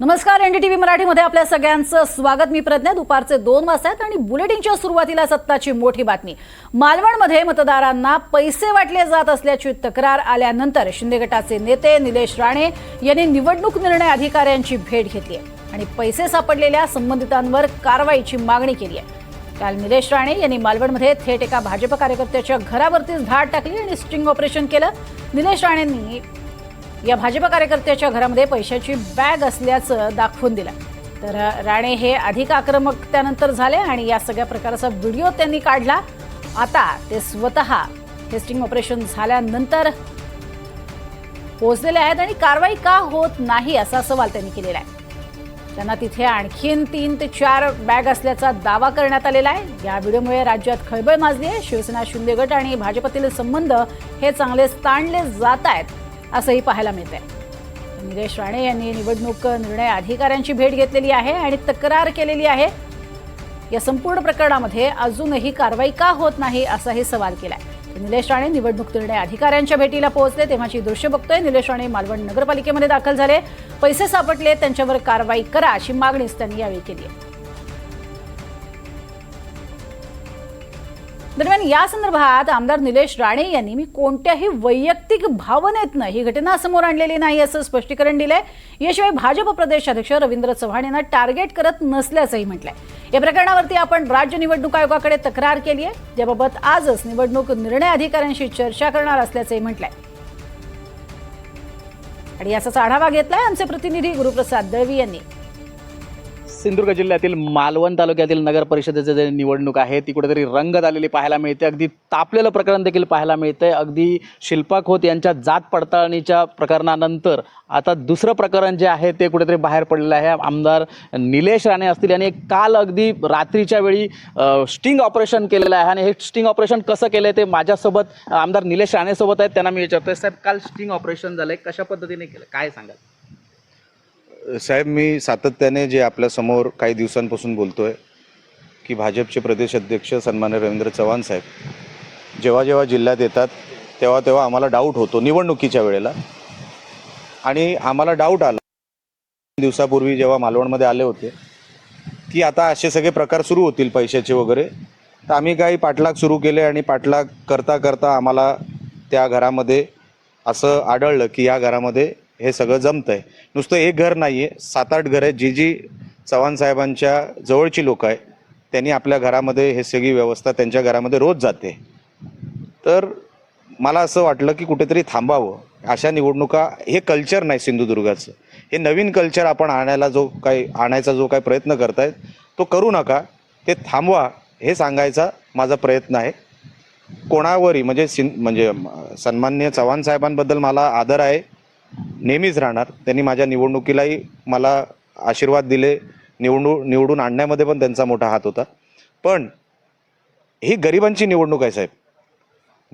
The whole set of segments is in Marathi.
नमस्कार एनडीटीव्ही मराठीमध्ये आपल्या सगळ्यांचं स्वागत. मी प्रज्ञा दुपारचे दोन वाजता आहेत आणि बुलेटिनच्या सुरुवातीला सत्ताची मोठी बातमी. मालवणमध्ये मतदारांना पैसे वाटले जात असल्याची तक्रार आल्यानंतर शिंदे गटाचे नेते निलेश राणे यांनी निवडणूक निर्णय अधिकाऱ्यांची भेट घेतली आहे आणि पैसे सापडलेल्या संबंधितांवर कारवाईची मागणी केली आहे. काल निलेश राणे यांनी मालवणमध्ये थेट एका भाजप कार्यकर्त्याच्या घरावरतीच धाड टाकली आणि स्टिंग ऑपरेशन केलं. निलेश राणेंनी या भाजप कार्यकर्त्याच्या घरामध्ये पैशाची बॅग असल्याचं दाखवून दिलं. तर राणे हे अधिक आक्रमक त्यानंतर झाले आणि या सगळ्या प्रकाराचा व्हिडिओ त्यांनी काढला. आता ते स्वतः टेस्टिंग ऑपरेशन झाल्यानंतर पोहोचलेले आहेत आणि कारवाई का होत नाही असा सवाल त्यांनी केलेला आहे. त्यांना तिथे आणखीन तीन ते चार बॅग असल्याचा दावा करण्यात आलेला आहे. या व्हिडिओमुळे राज्यात खळबळ माजली आहे. शिवसेना शिंदे गट आणि भाजपतील संबंध हे चांगले ताणले जात आहेत. असंही पाहायला मिळत आहे निलेश राणे यांनी निवडणूक निर्णय अधिकाऱ्यांची भेट घेतलेली आहे आणि तक्रार केलेली आहे. या संपूर्ण प्रकरणामध्ये अजूनही कारवाई का होत नाही असाही सवाल केलाय. आहे निलेश राणे निवडणूक निर्णय अधिकाऱ्यांच्या भेटीला पोहोचले तेव्हाची दृश्य बघतोय. निलेश राणे मालवण नगरपालिकेमध्ये दाखल झाले. पैसे सापडले त्यांच्यावर कारवाई करा अशी मागणीच त्यांनी यावेळी केली आहे. दरम्यान या संदर्भात आमदार निलेश राणे यांनी मी कोणत्याही वैयक्तिक भावनेतनं ही घटना समोर आणलेली नाही असं स्पष्टीकरण दिलंय. याशिवाय भाजप प्रदेशाध्यक्ष रवींद्र चव्हाण यांना टार्गेट करत नसल्याचंही म्हटलंय. या प्रकरणावरती आपण राज्य निवडणूक आयोगाकडे तक्रार केली आहे. याबाबत आजच निवडणूक निर्णय अधिकाऱ्यांशी चर्चा करणार असल्याचंही म्हटलंय. आणि याचाच आढावा घेतलाय आमचे प्रतिनिधी गुरुप्रसाद दळवी यांनी. सिंधुदुर्ग जिल्ह्यातील मालवण तालुक्यातील नगर परिषदेचे जे निवडणूक आहे ती कुठेतरी रंगत आलेली पाहायला मिळते. अगदी तापलेलं प्रकरण देखील पाहायला मिळतंय. अगदी शिल्पा खोत यांच्या जात पडताळणीच्या प्रकरणानंतर आता दुसरं प्रकरण जे आहे ते कुठेतरी बाहेर पडलेलं आहे. आमदार निलेश राणे असतील यांनी काल अगदी रात्रीच्या वेळी स्टिंग ऑपरेशन केलेलं आहे. आणि हे स्टिंग ऑपरेशन कसं केलं ते माझ्यासोबत आमदार निलेश राणेसोबत आहेत त्यांना मी विचारतोय. साहेब काल स्टिंग ऑपरेशन झालंय. कशा पद्धतीने केलं? काय सांगाल? साहेब मी सातत्याने जे आपल्यासमोर काही दिवसांपासून बोलतो आहे की भाजपचे प्रदेश अध्यक्ष सन्मान्य रवींद्र चव्हाण साहेब जेव्हा जेव्हा जिल्ह्यात येतात तेव्हा तेव्हा आम्हाला डाऊट होतो निवडणुकीच्या वेळेला. आणि आम्हाला डाऊट आला. दिवसापूर्वी जेव्हा मालवणमध्ये आले होते की आता असे सगळे प्रकार सुरू होतील पैशाचे वगैरे. तर आम्ही काही पाठलाग सुरू केले आणि पाठलाग करता करता आम्हाला त्या घरामध्ये असं आढळलं की या घरामध्ये हे सगळं जमतं आहे नुसतं एक घर नाही आहे सात आठ घर आहेत. जी जी चव्हाण साहेबांच्या जवळची लोक आहे त्यांनी आपल्या घरामध्ये हे सगळी व्यवस्था त्यांच्या घरामध्ये रोज जाते. तर मला असं वाटलं की कुठेतरी थांबावं. अशा निवडणुका हे कल्चर नाही सिंधुदुर्गाचं. हे नवीन कल्चर आपण आणायला जो काही आणायचा जो काही प्रयत्न करतायत तो करू नका. ते थांबवा हे सांगायचा माझा प्रयत्न आहे. कोणावरही म्हणजे सिं म्हणजे सन्मान्य चव्हाण साहेबांबद्दल मला आदर आहे. नेहमीच राहणार. त्यांनी माझ्या निवडणुकीलाही मला आशीर्वाद दिले. निवडणू निवडून आणण्यामध्ये पण त्यांचा मोठा हात होता. पण ही गरिबांची निवडणूक आहे साहेब.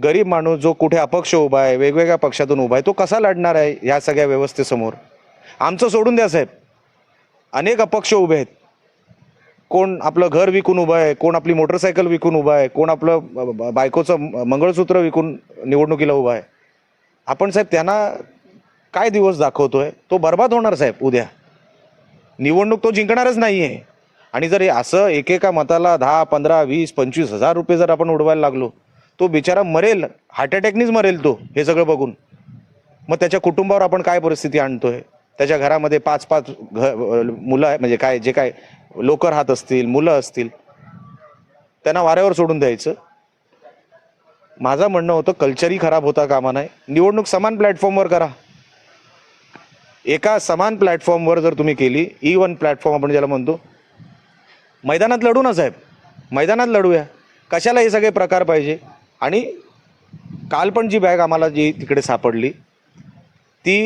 गरीब माणूस जो कुठे अपक्ष उभा आहे वेगवेगळ्या पक्षातून उभा आहे तो कसा लढणार आहे ह्या सगळ्या व्यवस्थेसमोर? आमचं सोडून द्या साहेब. अनेक अपक्ष उभे आहेत. कोण आपलं घर विकून उभं आहे कोण आपली मोटरसायकल विकून उभा आहे कोण आपलं बायकोचं म- मंगळसूत्र विकून निवडणुकीला उभा आहे. आपण साहेब त्यांना काय दिवस दाखवतोय? तो बर्बाद होणार साहेब उद्या. निवडणूक तो जिंकणारच नाही आहे आणि जर हे असं एकेका मताला दहा पंधरा वीस पंचवीस हजार रुपये जर आपण उडवायला लागलो तो बिचारा मरेल हार्ट अटॅकनीच मरेल तो हे सगळं बघून. मग त्याच्या कुटुंबावर आपण काय परिस्थिती आणतोय? त्याच्या घरामध्ये पाच पाच घ मुलं आहे म्हणजे काय जे काय लोक राहत असतील मुलं असतील त्यांना वाऱ्यावर सोडून द्यायचं. माझं म्हणणं होतं कल्चरही खराब होता कामा नाही निवडणूक समान प्लॅटफॉर्मवर करा. एका समान प्लॅटफॉर्मवर जर तुम्ही केली ई वन प्लॅटफॉर्म आपण ज्याला म्हणतो मैदानात लढू ना साहेब. मैदानात लढूया. कशाला हे सगळे प्रकार पाहिजे? आणि काल पण जी बॅग आम्हाला जी तिकडे सापडली ती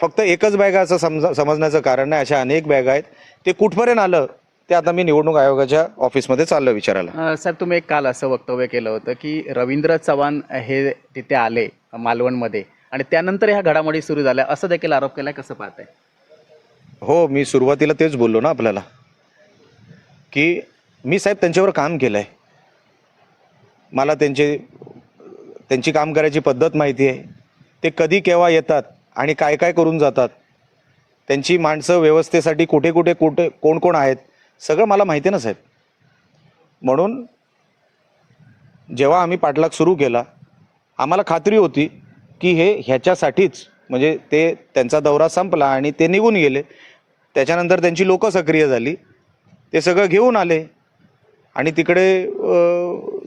फक्त एकच बॅग असं समजा समजण्याचं कारण नाही. अशा अनेक बॅग आहेत. ते कुठपर्यंत आलं ते आता मी निवडणूक आयोगाच्या ऑफिसमध्ये चाललं विचारायला. अ, साहेब तुम्ही एक काल असं वक्तव्य केलं होतं की रवींद्र चव्हाण हे तिथे आले मालवणमध्ये. आणि त्यानंतर ह्या घडामोडी सुरू झाल्या. असं देखील आरोप केलाय कसं पाहताय? हो मी सुरुवातीला तेच बोललो ना आपल्याला की मी साहेब त्यांच्यावर काम केलं आहे मला त्यांचे त्यांची काम करायची पद्धत माहिती आहे. ते कधी केव्हा येतात आणि काय काय करून जातात. त्यांची माणसं व्यवस्थेसाठी कुठे कुठे कुठे कोण कोण आहेत सगळं मला माहिती आहे ना साहेब. म्हणून जेव्हा आम्ही पाठलाग सुरू केला आम्हाला खात्री होती की हे ह्याच्यासाठीच म्हणजे ते त्यांचा दौरा संपला आणि ते निघून गेले. त्याच्यानंतर त्यांची लोकं सक्रिय झाली. ते सगळं घेऊन आले. आणि तिकडे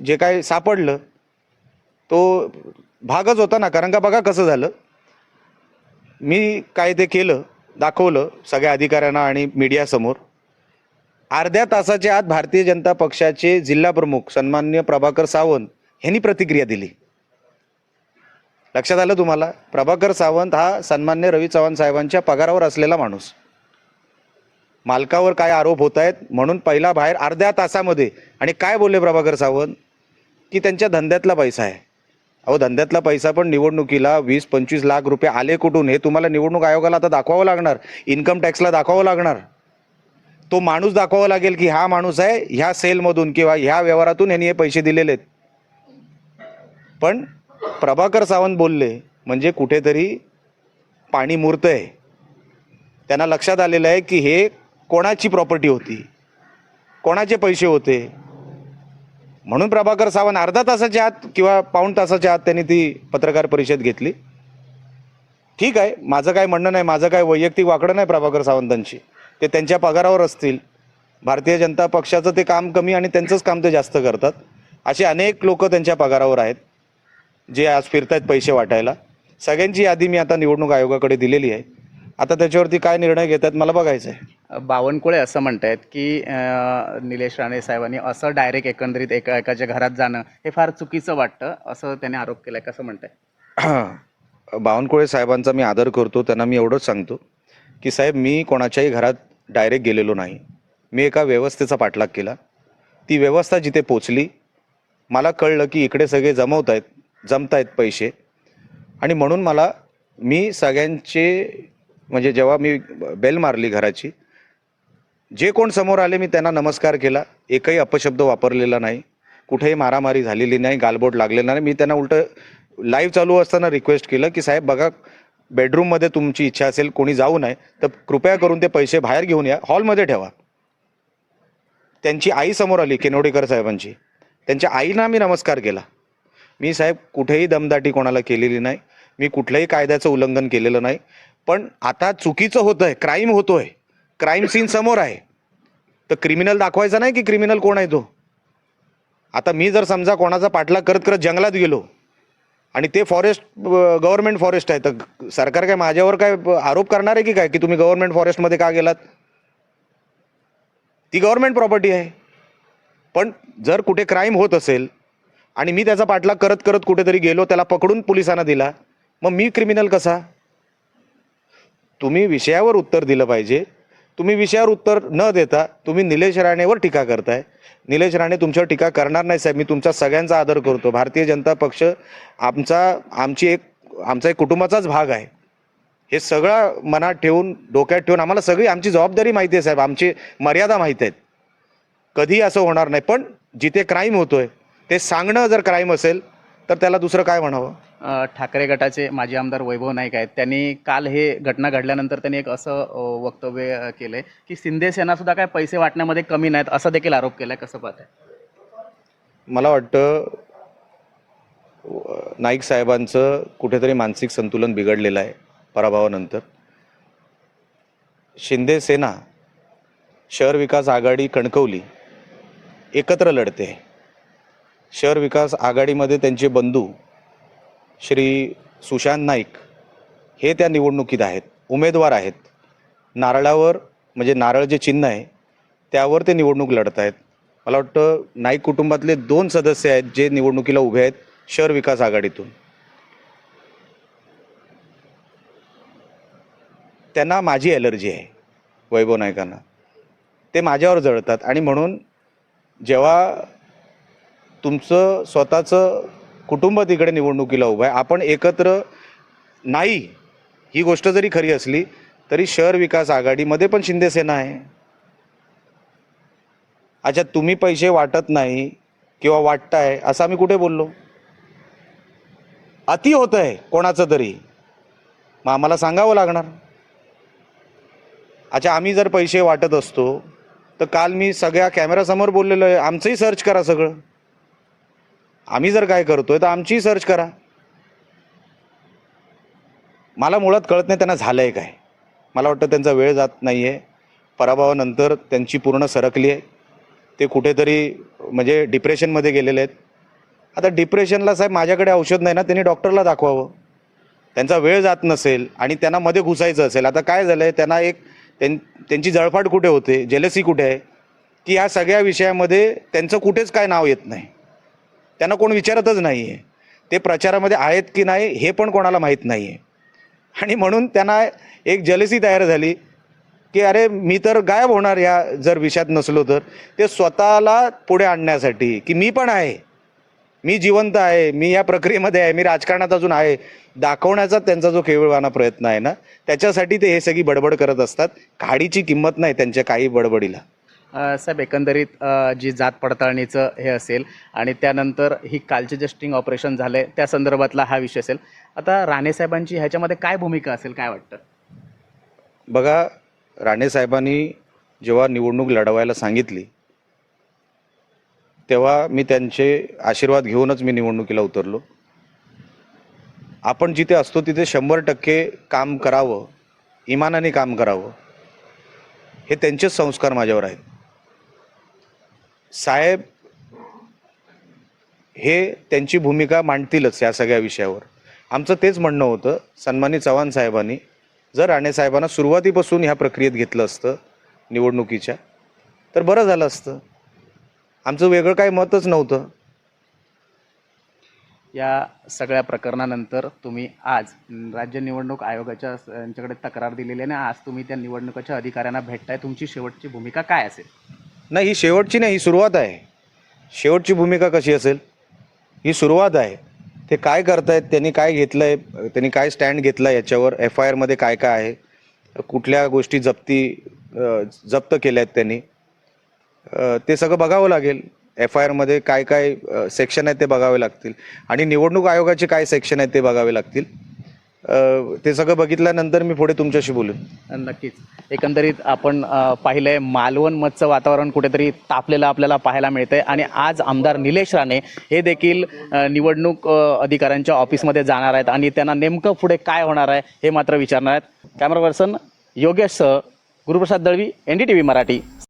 जे काय सापडलं तो भागच होता ना. कारण का बघा कसं झालं? मी काय ते केलं दाखवलं सगळ्या अधिकाऱ्यांना आणि मीडियासमोर. अर्ध्या तासाच्या आत भारतीय जनता पक्षाचे जिल्हाप्रमुख सन्मान्य प्रभाकर सावंत यांनी प्रतिक्रिया दिली. लक्षात आलं तुम्हाला? प्रभाकर सावंत हा सन्मान्य रवी चव्हाण साहेबांच्या पगारावर असलेला माणूस. मालकावर काय आरोप होत आहेत म्हणून पहिला बाहेर अर्ध्या तासामध्ये. आणि काय बोलले प्रभाकर सावंत? की त्यांच्या धंद्यातला पैसा आहे. अहो धंद्यातला पैसा पण निवडणुकीला वीस पंचवीस लाख रुपये आले कुठून? हे तुम्हाला निवडणूक आयोगाला आता दाखवावं लागणार. इन्कम टॅक्सला दाखवावं लागणार. तो माणूस दाखवावा लागेल की हा माणूस आहे ह्या सेलमधून किंवा ह्या व्यवहारातून ह्यांनी हे पैसे दिलेले आहेत. पण प्रभाकर सावंत बोलले म्हणजे कुठेतरी पाणी मूर्त आहे त्यांना लक्षात आलेलं आहे की हे कोणाची प्रॉपर्टी होती? कोणाचे पैसे होते? म्हणून प्रभाकर सावंत अर्धा तासाच्या आत किंवा पाऊण तासाच्या आत त्यांनी ती पत्रकार परिषद घेतली. ठीक आहे माझं काय म्हणणं नाही माझं काय वैयक्तिक वाकडं नाही प्रभाकर सावंतांची. ते त्यांच्या पगारावर असतील. भारतीय जनता पक्षाचं ते काम कमी आणि त्यांचंच काम ते जास्त करतात. असे अनेक लोक त्यांच्या पगारावर आहेत. जे आज फिरतायत पैसे वाटायला सगळ्यांची यादी मी आता निवडणूक आयोगाकडे दिलेली आहे. आता त्याच्यावरती काय निर्णय घेतात मला बघायचं आहे बावनकुळे असं म्हणतायत की अं, निलेश राणे साहेबांनी असं डायरेक्ट एकंदरीत एका एकाच्या घरात जाणं हे फार चुकीचं वाटतं असं त्याने आरोप केलाय. कसं म्हणताय? बावनकुळे साहेबांचा मी आदर करतो त्यांना मी एवढंच सांगतो की साहेब मी कोणाच्याही घरात डायरेक्ट गेलेलो नाही. मी एका व्यवस्थेचा पाठलाग केला. ती व्यवस्था जिथे पोचली मला कळलं की इकडे सगळे जमवत आहेत जमत आहेत पैसे. आणि म्हणून मला मी सगळ्यांचे म्हणजे जेव्हा मी बेल मारली घराची जे कोण समोर आले मी त्यांना नमस्कार केला. एकही अपशब्द वापरलेला नाही. कुठेही मारामारी झालेली नाही गालबोट लागलेला नाही. मी त्यांना उलटं लाईव्ह चालू असताना रिक्वेस्ट केलं की साहेब बघा बेडरूममध्ये तुमची इच्छा असेल कोणी जाऊ नये तर कृपया करून ते पैसे बाहेर घेऊन या हॉलमध्ये ठेवा. त्यांची आई समोर आली केनोडेकर साहेबांची. त्यांच्या आईना मी नमस्कार केला. मी साहेब कुठेही दमदाटी कोणाला केलेली नाही. मी कुठल्याही कायद्याचं उल्लंघन केलेलं नाही. पण आता चुकीचं होतंय क्राईम होतोय. क्राईम सीन समोर आहे. तर क्रिमिनल दाखवायचा नाही की क्रिमिनल कोण आहे तो? आता मी जर समजा कोणाचा पाठलाग करत करत जंगलात गेलो आणि ते फॉरेस्ट गव्हर्नमेंट फॉरेस्ट आहे तर सरकार काय माझ्यावर काय आरोप करणार आहे की काय की तुम्ही गव्हर्नमेंट फॉरेस्टमध्ये का गेलात? ती गव्हर्नमेंट प्रॉपर्टी आहे. पण जर कुठे क्राईम होत असेल आणि मी त्याचा पाठलाग करत करत कुठेतरी गेलो त्याला पकडून पोलिसांना दिला. मग मी क्रिमिनल कसा? तुम्ही विषयावर उत्तर दिलं पाहिजे. तुम्ही विषयावर उत्तर न देता तुम्ही निलेश राणेवर टीका करताय. निलेश राणे तुमच्यावर टीका करणार नाही साहेब. मी तुमचा सगळ्यांचा आदर करतो. भारतीय जनता पक्ष आमचा आमची एक आमचा एक कुटुंबाचाच भाग आहे. हे सगळं मनात ठेवून डोक्यात ठेवून आम्हाला सगळी आमची जबाबदारी माहिती आहे साहेब. आमची मर्यादा माहीत आहेत. कधी असं होणार नाही. पण जिथे क्राईम होतोय ते सांगणं जर क्राईम असेल तर त्याला दुसरं काय म्हणावं? ठाकरे गटाचे माजी आमदार वैभव नाईक आहेत. त्यांनी काल हे घटना घडल्यानंतर त्यांनी एक असं वक्तव्य अं, केलंय की शिंदे सेना सुद्धा काय पैसे वाटण्यामध्ये कमी नाहीत असा देखील आरोप केलाय. कसं पाहताय? मला वाटतं नाईक साहेबांचं कुठेतरी मानसिक संतुलन बिघडलेलं आहे पराभवानंतर. शिंदे सेना शहर विकास आघाडी कणकवली एकत्र लढते. शहर विकास आघाडीमध्ये त्यांचे बंधू श्री सुशांत नाईक हे त्या निवडणुकीत आहेत उमेदवार आहेत. नारळावर म्हणजे नारळ जे चिन्ह आहे त्यावर ते निवडणूक लढत आहेत. मला वाटतं नाईक कुटुंबातले दोन सदस्य आहेत जे निवडणुकीला उभे आहेत शहर विकास आघाडीतून. त्यांना माझी ॲलर्जी आहे वैभव नायकांना ते माझ्यावर जळतात आणि म्हणून जेव्हा तुमचं स्वतःचं कुटुंब तिकडे निवडणुकीला उभं आहे. आपण एकत्र नाही ही गोष्ट जरी खरी असली तरी शहर विकास आघाडीमध्ये पण शिंदेसेना आहे. अच्छा तुम्ही पैसे वाटत नाही किंवा वाटताय असं आम्ही कुठे बोललो? अति होत आहे कोणाचं तरी. मग आम्हाला सांगावं लागणार. अच्छा आम्ही जर पैसे वाटत असतो तर काल मी सगळ्या कॅमेरासमोर बोललेलो आहे आमचंही सर्च करा सगळं. आम्ही जर काय करतोय तर आमचीही सर्च करा. मला मुळात कळत नाही त्यांना झालं आहे काय. मला वाटतं त्यांचा वेळ जात नाही आहे पराभवानंतर त्यांची पूर्ण सरकली आहे. ते कुठेतरी म्हणजे डिप्रेशनमध्ये गेलेले आहेत. आता डिप्रेशनला साहेब माझ्याकडे औषध नाही ना त्यांनी डॉक्टरला दाखवावं. त्यांचा वेळ जात नसेल आणि त्यांना मध्ये घुसायचं असेल. आता काय झालं आहे त्यांना एक त्यां त्यांची जळफाट कुठे होते जेलसी कुठे आहे? की ह्या सगळ्या विषयामध्ये त्यांचं कुठेच काय नाव येत नाही. त्यांना कोण विचारतच नाही आहे ते प्रचारामध्ये आहेत की नाही हे पण कोणाला माहीत नाही आहे आणि म्हणून त्यांना एक जलसी तयार झाली की अरे मी तर गायब होणार या जर विषयात नसलो तर. ते स्वतःला पुढे आणण्यासाठी की मी पण आहे. मी जिवंत आहे मी या प्रक्रियेमध्ये आहे मी राजकारणात अजून आहे. दाखवण्याचा त्यांचा जो केवळवाना प्रयत्न आहे ना त्याच्यासाठी ते हे सगळी बडबड करत असतात. काडीची किंमत नाही त्यांच्या काही बडबडीला. साहेब एकंदरीत जी जात पडताळणीचं हे असेल आणि त्यानंतर ही कालचे जे स्टिंग ऑपरेशन आहे त्या संदर्भातला हा विषय असेल. आता राणेसाहेबांची ह्याच्यामध्ये काय भूमिका असेल काय वाटतं? बघा राणेसाहेबांनी जेव्हा निवडणूक लढवायला सांगितली तेव्हा मी त्यांचे आशीर्वाद घेऊनच मी निवडणुकीला उतरलो. आपण जिथे असतो तिथे शंभर टक्के काम करावं इमानाने काम करावं हे त्यांचेच संस्कार माझ्यावर आहेत. साहेब हे त्यांची भूमिका मांडतीलच या सगळ्या विषयावर. आमचं तेच म्हणणं होतं सन्मानी चव्हाण साहेबांनी जर राणे साहेबांना सुरुवातीपासून ह्या प्रक्रियेत घेतलं असतं निवडणुकीच्या तर बरं झालं असतं. आमचं वेगळं काही मतच नव्हतं. या सगळ्या प्रकरणानंतर तुम्ही आज राज्य निवडणूक आयोगाच्या यांच्याकडे तक्रार दिलेली आहे आणि आज तुम्ही त्या निवडणुकीच्या अधिकाऱ्यांना भेटताय. तुमची शेवटची भूमिका काय असेल? नाही ही शेवटची नाही ही सुरुवात आहे. शेवटची भूमिका कशी असेल? ही सुरुवात आहे. ते काय करतायत त्यांनी काय घेतलं आहे त्यांनी काय स्टँड घेतला आहे याच्यावर एफ आय आरमध्ये काय काय आहे कुठल्या गोष्टी जप्ती जप्त केल्या आहेत त्यांनी ते सगळं बघावं लागेल. एफ आय आरमध्ये काय काय सेक्शन आहेत ते बघावे लागतील. आणि निवडणूक आयोगाचे काय सेक्शन आहेत ते बघावे लागतील. ते सगळं बघितल्यानंतर मी पुढे तुमच्याशी बोलेन. नक्कीच. एकंदरीत आपण पाहिलंय मालवण मधचं वातावरण कुठेतरी तापलेलं आपल्याला पाहायला मिळतंय. आणि आज आमदार निलेश राणे हे देखील निवडणूक अधिकाऱ्यांच्या ऑफिसमध्ये जाणार आहेत. आणि त्यांना नेमकं पुढे काय होणार आहे हे मात्र विचारणार आहेत. Camera person Yogesh Guruprasad Dalvi N D T V Marathi.